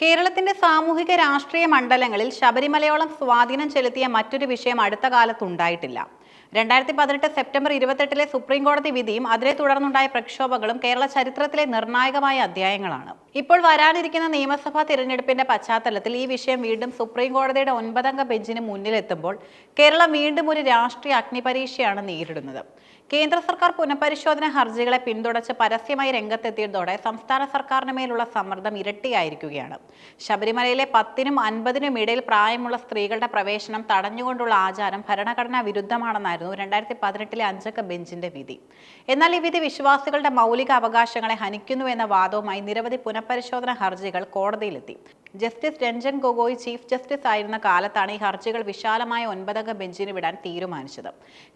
കേരളത്തിന്റെ സാമൂഹിക രാഷ്ട്രീയ മണ്ഡലങ്ങളിൽ ശബരിമലയോളം സ്വാധീനം ചെലുത്തിയ മറ്റൊരു വിഷയം അടുത്ത കാലത്തുണ്ടായിട്ടില്ല രണ്ടായിരത്തി പതിനെട്ട് സെപ്റ്റംബർ ഇരുപത്തെട്ടിലെ സുപ്രീം കോടതി വിധിയും അതിനെ തുടർന്നുണ്ടായ പ്രക്ഷോഭങ്ങളും കേരള ചരിത്രത്തിലെ നിർണായകമായ അധ്യായങ്ങളാണ്. ഇപ്പോൾ വരാനിരിക്കുന്ന നിയമസഭാ തിരഞ്ഞെടുപ്പിന്റെ പശ്ചാത്തലത്തിൽ ഈ വിഷയം വീണ്ടും സുപ്രീം കോടതിയുടെ ഒൻപതംഗ ബെഞ്ചിന് മുന്നിലെത്തുമ്പോൾ കേരളം വീണ്ടും ഒരു രാഷ്ട്രീയ അഗ്നിപരീക്ഷയാണ് നേരിടുന്നത്. കേന്ദ്ര സർക്കാർ പുനഃപരിശോധന ഹർജികളെ പിന്തുണച്ച് പരസ്യമായി രംഗത്തെത്തിയതോടെ സംസ്ഥാന സർക്കാരിന് മേലുള്ള സമ്മർദ്ദം ഇരട്ടിയായിരിക്കുകയാണ്. ശബരിമലയിലെ പത്തിനും അൻപതിനും ഇടയിൽ പ്രായമുള്ള സ്ത്രീകളുടെ പ്രവേശനം തടഞ്ഞുകൊണ്ടുള്ള ആചാരം ഭരണഘടനാ വിരുദ്ധമാണെന്നായിരുന്നു രണ്ടായിരത്തി പതിനെട്ടിലെ അഞ്ചക്ക ബെഞ്ചിന്റെ വിധി. എന്നാൽ ഈ വിധി വിശ്വാസികളുടെ മൗലിക അവകാശങ്ങളെ ഹനിക്കുന്നു എന്ന വാദവുമായി നിരവധി പുനഃപരിശോധന ഹർജികൾ കോടതിയിലെത്തി. Justice Ranjan Gogoi chief justice ആയിരുന്ന കാലത്താണ് ഈ ഹർജികൾ വിശാലമായ ഒൻപതംഗ ബെഞ്ചിന് വിടാൻ തീരുമാനിച്ചത്.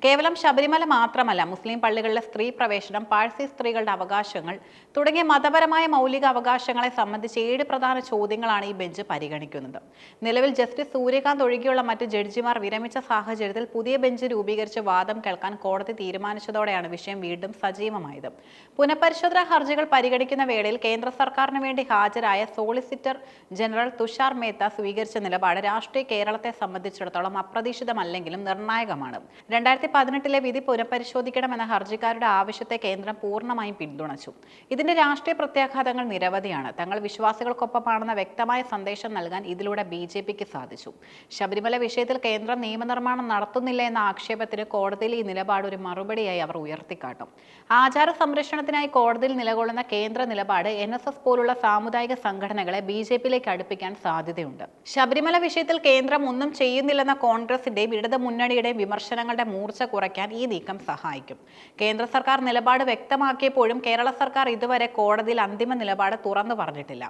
കേവലം ശബരിമല മാത്രമല്ല മുസ്ലിം പള്ളികളിലെ സ്ത്രീ പ്രവേശനം പാഴ്സി സ്ത്രീകളുടെ അവകാശങ്ങൾ തുടങ്ങിയ മതപരമായ മൗലിക അവകാശങ്ങളെ സംബന്ധിച്ച് ഏഴ് പ്രധാന ചോദ്യങ്ങളാണ് ഈ ബെഞ്ച് പരിഗണിക്കുന്നത്. നിലവിൽ ജസ്റ്റിസ് സൂര്യകാന്ത് ഒഴികെയുള്ള മറ്റ് ജഡ്ജിമാർ വിരമിച്ച സാഹചര്യത്തിൽ പുതിയ ബെഞ്ച് രൂപീകരിച്ച് വാദം കേൾക്കാൻ കോടതി തീരുമാനിച്ചതോടെയാണ് വിഷയം വീണ്ടും സജീവമായത്. പുനഃപരിശോധനാ ഹർജികൾ പരിഗണിക്കുന്ന വേളയിൽ കേന്ദ്ര സർക്കാരിന് വേണ്ടി ഹാജരായ സോളിസിറ്റർ ജനറൽ തുഷാർ മേത്ത സ്വീകരിച്ച നിലപാട് രാഷ്ട്രീയ കേരളത്തെ സംബന്ധിച്ചിടത്തോളം അപ്രതീക്ഷിതമല്ലെങ്കിലും നിർണായകമാണ്. രണ്ടായിരത്തി പതിനെട്ടിലെ വിധി പുനഃപരിശോധിക്കണമെന്ന ഹർജിക്കാരുടെ ആവശ്യത്തെ കേന്ദ്രം പൂർണമായും പിന്തുണച്ചു. ഇതിന്റെ രാഷ്ട്രീയ പ്രത്യാഘാതങ്ങൾ നിരവധിയാണ്. തങ്ങൾ വിശ്വാസികൾക്കൊപ്പമാണെന്ന വ്യക്തമായ സന്ദേശം നൽകാൻ ഇതിലൂടെ ബി ജെ പിക്ക് സാധിച്ചു. ശബരിമല വിഷയത്തിൽ കേന്ദ്രം നിയമനിർമ്മാണം നടത്തുന്നില്ല എന്ന ആക്ഷേപത്തിന് കോടതിയിൽ ഈ നിലപാട് ഒരു മറുപടിയായി അവർ ഉയർത്തിക്കാട്ടും. ആചാര സംരക്ഷണത്തിനായി കോടതിയിൽ നിലകൊള്ളുന്ന കേന്ദ്ര നിലപാട് എൻ പോലുള്ള സാമുദായിക സംഘടനകളെ ബി ജെ പിയിലേക്ക് അടുപ്പിക്കാൻ സാധ്യതയുണ്ട്. ശബരിമല വിഷയത്തിൽ കേന്ദ്രം ഒന്നും ചെയ്യുന്നില്ലെന്ന കോൺഗ്രസിന്റെയും ഇടത് മുന്നണിയുടെയും വിമർശനങ്ങളുടെ മൂർച്ച കുറയ്ക്കാൻ ഈ നീക്കം സഹായിക്കും. കേന്ദ്ര സർക്കാർ നിലപാട് വ്യക്തമാക്കിയപ്പോഴും കേരള സർക്കാർ ഇതുവരെ കോടതിയിൽ അന്തിമ നിലപാട് തുറന്നു പറഞ്ഞിട്ടില്ല.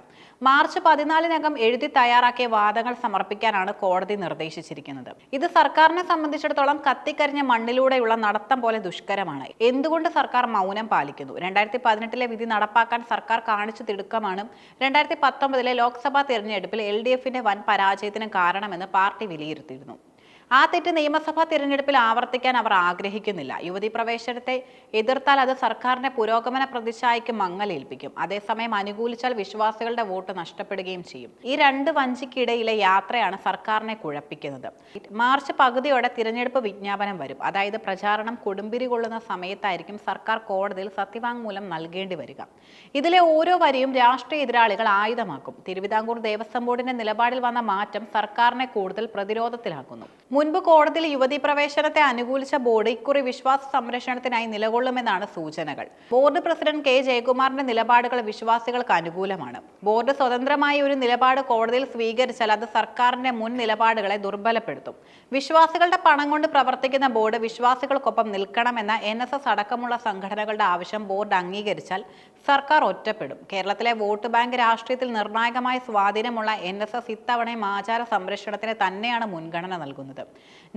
മാർച്ച് പതിനാലിനകം എഴുതി തയ്യാറാക്കിയ വാദങ്ങൾ സമർപ്പിക്കാനാണ് കോടതി നിർദ്ദേശിച്ചിരിക്കുന്നത്. ഇത് സർക്കാരിനെ സംബന്ധിച്ചിടത്തോളം കത്തിക്കരിഞ്ഞ മണ്ണിലൂടെയുള്ള നടത്തം പോലെ ദുഷ്കരമാണ്. എന്തുകൊണ്ട് സർക്കാർ മൗനം പാലിക്കുന്നു? രണ്ടായിരത്തി പതിനെട്ടിലെ വിധി നടപ്പാക്കാൻ സർക്കാർ കാണിച്ചു തിടുക്കമാണ്. രണ്ടായിരത്തി പത്തൊമ്പതിലെ ലോക്സഭാ തിരഞ്ഞെടുപ്പിൽ എൽ ഡി എഫിന്റെ വൻ പരാജയത്തിന് കാരണമെന്ന് പാർട്ടി വിലയിരുത്തിയിരുന്നു ആ തെറ്റ് നിയമസഭാ തിരഞ്ഞെടുപ്പിൽ ആവർത്തിക്കാൻ അവർ ആഗ്രഹിക്കുന്നില്ല. യുവതി പ്രവേശനത്തെ എതിർത്താൽ അത് സർക്കാരിന്റെ പുരോഗമന പ്രതിച്ഛായയ്ക്ക് മങ്ങലേൽപ്പിക്കും. അതേസമയം അനുകൂലിച്ചാൽ വിശ്വാസികളുടെ വോട്ട് നഷ്ടപ്പെടുകയും ചെയ്യും. ഈ രണ്ട് വഞ്ചിക്കിടയിലെ യാത്രയാണ് സർക്കാരിനെ കുഴപ്പിക്കുന്നത്. മാർച്ച് പകുതിയോടെ തിരഞ്ഞെടുപ്പ് വിജ്ഞാപനം വരും. അതായത് പ്രചാരണം കൊടുമ്പിരി കൊള്ളുന്ന സമയത്തായിരിക്കും സർക്കാർ കോടതിയിൽ സത്യവാങ്മൂലം നൽകേണ്ടി വരിക. ഇതിലെ ഓരോ വരിയും രാഷ്ട്രീയ എതിരാളികൾ ആയുധമാക്കും. തിരുവിതാംകൂർ ദേവസ്വം ബോർഡിന്റെ നിലപാടിൽ വന്ന മാറ്റം സർക്കാരിനെ കൂടുതൽ പ്രതിരോധത്തിലാക്കുന്നു. മുൻപ് കോടതിയിൽ യുവതി പ്രവേശനത്തെ അനുകൂലിച്ച ബോർഡ് ഇക്കുറി വിശ്വാസ സംരക്ഷണത്തിനായി നിലകൊള്ളുമെന്നാണ് സൂചനകൾ. Board president K. ജയകുമാറിന്റെ നിലപാടുകൾ വിശ്വാസികൾക്ക് അനുകൂലമാണ്. ബോർഡ് സ്വതന്ത്രമായ ഒരു നിലപാട് കോടതിയിൽ സ്വീകരിച്ചാൽ അത് സർക്കാരിന്റെ മുൻ നിലപാടുകളെ ദുർബലപ്പെടുത്തും. വിശ്വാസികളുടെ പണം കൊണ്ട് പ്രവർത്തിക്കുന്ന ബോർഡ് വിശ്വാസികൾക്കൊപ്പം നിൽക്കണമെന്ന എൻ എസ് എസ് അടക്കമുള്ള സംഘടനകളുടെ ആവശ്യം ബോർഡ് അംഗീകരിച്ചാൽ സർക്കാർ ഒറ്റപ്പെടും. കേരളത്തിലെ വോട്ട് ബാങ്ക് രാഷ്ട്രീയത്തിൽ നിർണായകമായ സ്വാധീനമുള്ള എൻ എസ് എസ് ഇത്തവണയും ആചാര സംരക്ഷണത്തിന് തന്നെയാണ് മുൻഗണന നൽകുന്നത്.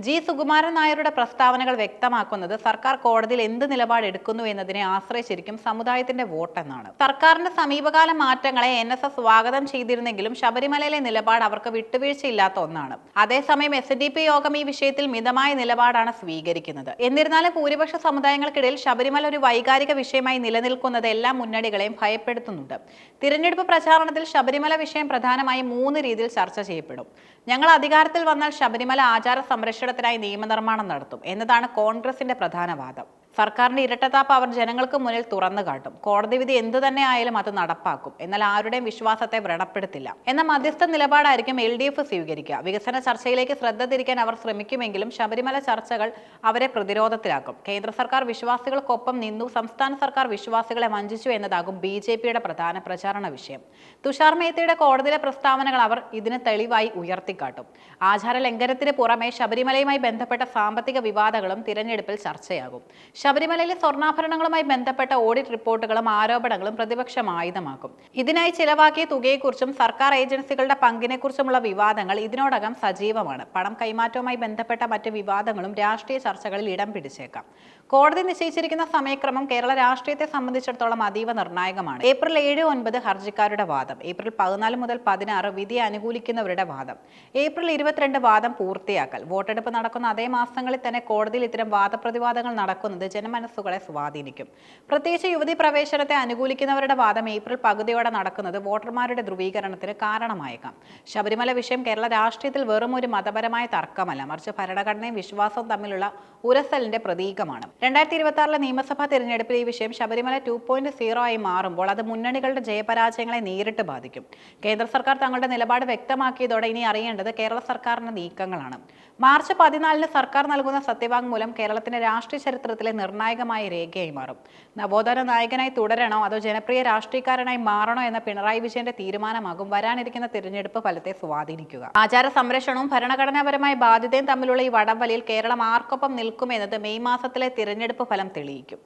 ജി സുകുമാരൻ നായരുടെ പ്രസ്താവനകൾ വ്യക്തമാക്കുന്നത് സർക്കാർ കോടതിയിൽ എന്ത് നിലപാട് എടുക്കുന്നു എന്നതിനെ ആശ്രയിച്ചിരിക്കും സമുദായത്തിന്റെ വോട്ടെന്നാണ് സർക്കാരിന്റെ സമീപകാല മാറ്റങ്ങളെ എൻ എസ് എസ് സ്വാഗതം ചെയ്തിരുന്നെങ്കിലും ശബരിമലയിലെ നിലപാട് അവർക്ക് വിട്ടുവീഴ്ചയില്ലാത്ത ഒന്നാണ്. അതേസമയം എസ് ഡി പി യോഗം ഈ വിഷയത്തിൽ മിതമായ നിലപാടാണ് സ്വീകരിക്കുന്നത്. എന്നിരുന്നാലും ഭൂരിപക്ഷ സമുദായങ്ങൾക്കിടയിൽ ശബരിമല ഒരു വൈകാരിക വിഷയമായി നിലനിൽക്കുന്നത് എല്ലാ മുന്നണികളെയും ഭയപ്പെടുത്തുന്നുണ്ട്. തിരഞ്ഞെടുപ്പ് പ്രചാരണത്തിൽ ശബരിമല വിഷയം പ്രധാനമായും മൂന്ന് രീതിയിൽ ചർച്ച ചെയ്യപ്പെടും. ഞങ്ങൾ അധികാരത്തിൽ വന്നാൽ ശബരിമല ആചാര സംരക്ഷണത്തിനായി നിയമനിർമ്മാണം നടത്തും എന്നതാണ് കോൺഗ്രസിന്റെ പ്രധാന വാദം. സർക്കാരിന്റെ ഇരട്ടത്താപ്പ് അവർ ജനങ്ങൾക്ക് മുന്നിൽ തുറന്നു കാട്ടും. കോടതി വിധി എന്തു തന്നെ ആയാലും അത് നടപ്പാക്കും. എന്നാൽ ആരുടെയും വിശ്വാസത്തെ വ്രണപ്പെടുത്തില്ല. എന്ന മധ്യസ്ഥ നിലപാടായിരിക്കും എൽ ഡി എഫ് സ്വീകരിക്കുക. വികസന ചർച്ചയിലേക്ക് ശ്രദ്ധ തിരിക്കാൻ അവർ ശ്രമിക്കുമെങ്കിലും ശബരിമല ചർച്ചകൾ അവരെ പ്രതിരോധത്തിലാക്കും. കേന്ദ്ര സർക്കാർ വിശ്വാസികൾക്കൊപ്പം നിന്നു സംസ്ഥാന സർക്കാർ വിശ്വാസികളെ വഞ്ചിച്ചു എന്നതാകും ബി ജെ പിയുടെ പ്രധാന പ്രചാരണ വിഷയം. തുഷാർ മേത്തയുടെ കോടതിയിലെ പ്രസ്താവനകൾ അവർ ഇതിന് തെളിവായി ഉയർത്തിക്കാട്ടും. ആചാര ലംഘനത്തിന് പുറമെ ശബരിമലയുമായി ബന്ധപ്പെട്ട സാമ്പത്തിക വിവാദങ്ങളും തിരഞ്ഞെടുപ്പിൽ ചർച്ചയാകും. ശബരിമലയിലെ സ്വർണാഭരണങ്ങളുമായി ബന്ധപ്പെട്ട ഓഡിറ്റ് റിപ്പോർട്ടുകളും ആരോപണങ്ങളും പ്രതിപക്ഷം ആയുധമാക്കും ഇതിനായി ചിലവാക്കിയ തുകയെക്കുറിച്ചും സർക്കാർ ഏജൻസികളുടെ പങ്കിനെക്കുറിച്ചുമുള്ള വിവാദങ്ങൾ ഇതിനോടകം സജീവമാണ്. പണം കൈമാറ്റവുമായി ബന്ധപ്പെട്ട മറ്റ് വിവാദങ്ങളും രാഷ്ട്രീയ ചർച്ചകളിൽ ഇടം പിടിച്ചേക്കാം. കോടതി നിശ്ചയിച്ചിരിക്കുന്ന സമയക്രമം കേരള രാഷ്ട്രീയത്തെ സംബന്ധിച്ചിടത്തോളം അതീവ നിർണായകമാണ്. ഏപ്രിൽ ഏഴ് ഒൻപത് ഹർജിക്കാരുടെ വാദം ഏപ്രിൽ പതിനാല് മുതൽ പതിനാറ് വിധി അനുകൂലിക്കുന്നവരുടെ വാദം ഏപ്രിൽ ഇരുപത്തിരണ്ട് വാദം പൂർത്തിയാക്കൽ വോട്ടെടുപ്പ് നടക്കുന്ന അതേ മാസങ്ങളിൽ തന്നെ കോടതിയിൽ ഇത്തരം വാദപ്രതിവാദങ്ങൾ നടക്കുന്നത് ജനമനസ്സുകളെ സ്വാധീനിക്കും. പ്രത്യേകിച്ച് യുവതി പ്രവേശനത്തെ അനുകൂലിക്കുന്നവരുടെ വാദം ഏപ്രിൽ പകുതിയോടെ നടക്കുന്നത് വോട്ടർമാരുടെ ധ്രുവീകരണത്തിന് കാരണമായേക്കാം. ശബരിമല വിഷയം കേരള രാഷ്ട്രീയത്തിൽ വെറും ഒരു മതപരമായ തർക്കമല്ല മറിച്ച് ഭരണഘടനയും വിശ്വാസവും തമ്മിലുള്ള ഉരസലിന്റെ പ്രതീകമാണ്. രണ്ടായിരത്തി ഇരുപത്തി ആറിലെ നിയമസഭാ തിരഞ്ഞെടുപ്പിൽ ഈ വിഷയം ശബരിമല ടു പോയിന്റ് സീറോ ആയി മാറുമ്പോൾ അത് മുന്നണികളുടെ ജയപരാജയങ്ങളെ നേരിട്ട് ബാധിക്കും. കേന്ദ്ര സർക്കാർ തങ്ങളുടെ നിലപാട് വ്യക്തമാക്കിയതോടെ ഇനി അറിയേണ്ടത് കേരള സർക്കാരിന്റെ നീക്കങ്ങളാണ്. മാർച്ച് പതിനാലിന് സർക്കാർ നൽകുന്ന സത്യവാങ്മൂലം കേരളത്തിന്റെ രാഷ്ട്രീയ ചരിത്രത്തിലെ നിർണായകമായ രേഖയായി മാറും. നവോത്ഥാന നായകനായി തുടരണോ അതോ ജനപ്രിയ രാഷ്ട്രീയക്കാരനായി മാറണോ എന്ന പിണറായി വിജയന്റെ തീരുമാനമാകും വരാനിരിക്കുന്ന തിരഞ്ഞെടുപ്പ് ഫലത്തെ സ്വാധീനിക്കുക. ആചാര സംരക്ഷണവും ഭരണഘടനാപരമായ ബാധ്യതയും തമ്മിലുള്ള ഈ വടംവലിയിൽ കേരളം ആർക്കൊപ്പം നിൽക്കുമെന്നത് മെയ് മാസത്തിലെ തിരഞ്ഞെടുപ്പ് ഫലം തെളിയിക്കും.